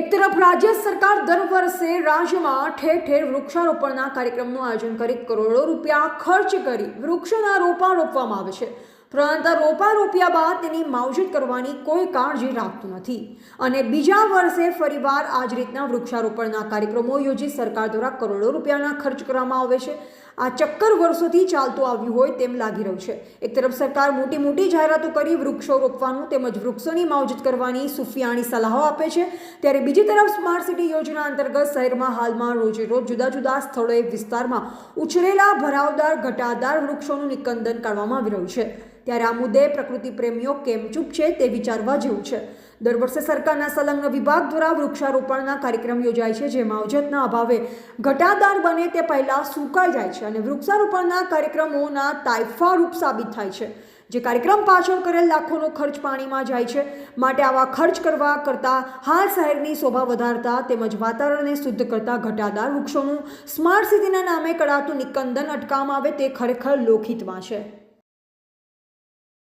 એક તરફ રાજ્ય સરકાર દર વર્ષે રાજ્યમાં ઠેર ઠેર વૃક્ષારોપણના કાર્યક્રમનું આયોજન કરી કરોડો રૂપિયા ખર્ચ કરી વૃક્ષોના રોપા રોપવામાં આવે છે. પરંતુ રોપા રોપ્યા બાદ તેની માવજત કરવાની કોઈ કાળજી રાખતું નથી. અને બીજા વર્ષે ફરીવાર આ જ રીતના વૃક્ષારોપણના કાર્યક્રમો યોજી સરકાર દ્વારા કરોડો રૂપિયાના ખર્ચ કરવામાં આવે છે. આ ચક્કર વર્ષોથી ચાલતું આવ્યું હોય તેમ લાગી રહ્યું છે. એક તરફ સરકાર મોટી મોટી જાહેરાતો કરી વૃક્ષો રોપવાનું તેમજ વૃક્ષોની માવજત કરવાની સુફિયાણી સલાહો આપે છે. ત્યારે બીજી તરફ સ્માર્ટ સિટી યોજના અંતર્ગત શહેરમાં હાલમાં રોજે રોજ જુદા જુદા સ્થળોએ વિસ્તારમાં ઉછરેલા ભરાવદાર, ઘટાદાર વૃક્ષોનું નિકંદન કાઢવામાં આવી રહ્યું છે. ત્યારે આ મુદ્દે પ્રકૃતિ પ્રેમીઓ કેમ ચૂપ છે તે વિચારવા જેવું છે. દર વર્ષે સરકારના સંલગ્ન વિભાગ દ્વારા વૃક્ષારોપણના કાર્યક્રમ યોજાય છે જે માવજતના અભાવે ઘટાદાર બને તે પહેલાં સુકાઈ જાય છે અને વૃક્ષારોપણના કાર્યક્રમોના તાઇફા રૂપ સાબિત થાય છે. જે કાર્યક્રમ પાછળ કરેલ લાખોનો ખર્ચ પાણીમાં જાય છે. માટે આવા ખર્ચ કરવા કરતાં હાલ શહેરની શોભા વધારતા તેમજ વાતાવરણને શુદ્ધ કરતા ઘટાદાર વૃક્ષોનું સ્માર્ટ સિટીના નામે કળાતું નિકંદન અટકાવવામાં આવે તે ખરેખર લોકહિતમાં છે.